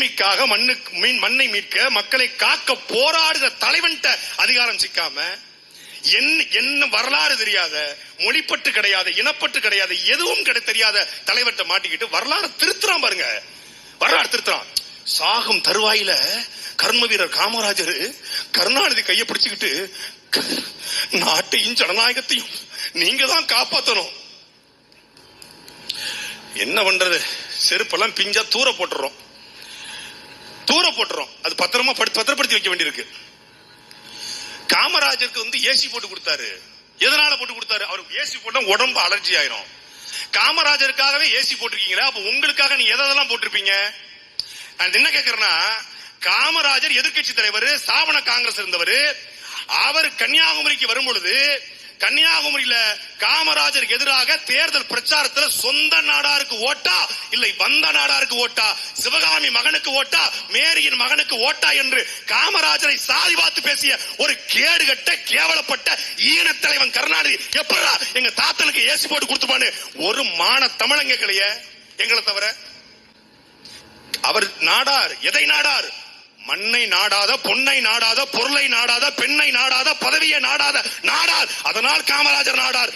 உரிமைக்காக மண்ணுக்கு மீன் மண்ணை மீட்க மக்களை காக்க போராடுகிற தலைவன்ட்ட அதிகாரம் சிக்காம என்ன என்ன வரலாறு தெரியாத மொழிப்பட்டு கிடையாது இனப்பட்டு கிடையாது எதுவும் கிடை தெரியாத தலைவர்கிட்ட மாட்டிக்கிட்டு வரலாறு திருத்துறான் பாருங்க. வரலாறு திருத்துறான். சாகும் தருவாயில கர்ம வீரர் காமராஜர் கருணாநிதி கையை பிடிச்சுக்கிட்டு நாட்டையும் ஜனநாயகத்தையும் நீங்க தான் காப்பாத்தணும். என்ன பண்றது? செருப்பெல்லாம் பிஞ்சா தூர போட்டுறோம். தூர போட்டுறோம். அது பத்திரமா படு- பத்திரப்படுத்தி வைக்க வேண்டியிருக்கு. காமராஜருக்கு வந்து ஏசி போட்டு கொடுத்தாரு. எதனால போட்டு கொடுத்தாரு? அவருக்கு ஏசி போட்டா உடம்பு அலர்ஜி ஆயிரும். காமராஜருக்காகவே ஏசி போட்டிருக்கீங்களா? அப்ப உங்களுக்காக நீ எதெல்லாம் போட்டிருப்பீங்க? நான் என்ன கேக்குறேன்னா காமராஜர் எதிர்க்கட்சி தலைவர் சாவண காங்கிரஸ் இருந்தவர் அவர் கன்னியாகுமரிக்கு வரும் பொழுது கன்னியாகுமரியில காமராஜருக்கு எதிராக தேர்தல் பிரச்சாரத்துல சொந்த நாடாருக்கு ஓட்டா இல்லை வந்த நாடாருக்கு ஓட்டா சிவகாமி மகனுக்கு ஓட்டா மேரியின் மகனுக்கு ஓட்டா என்று காமராஜரை சாதி பார்த்து பேசிய ஒரு கேடுகட்ட கேவலப்பட்ட ஈன தலைவன் கருணாநிதி எப்படா எங்க தாத்தனுக்கு ஏசி போட்டு கொடுத்துப்பான்னு ஒரு மான தமிழங்க கேட்கலையே எங்களை தவிர அவர் நாடார் எதை நாடார்? மண்ணை நாடாத பொன்னை நாடாத பொருளை நாடாத பெண்ணை நாடாத பதவியை நாடாத நாடார். அதனால் காமராஜர் நாடார்.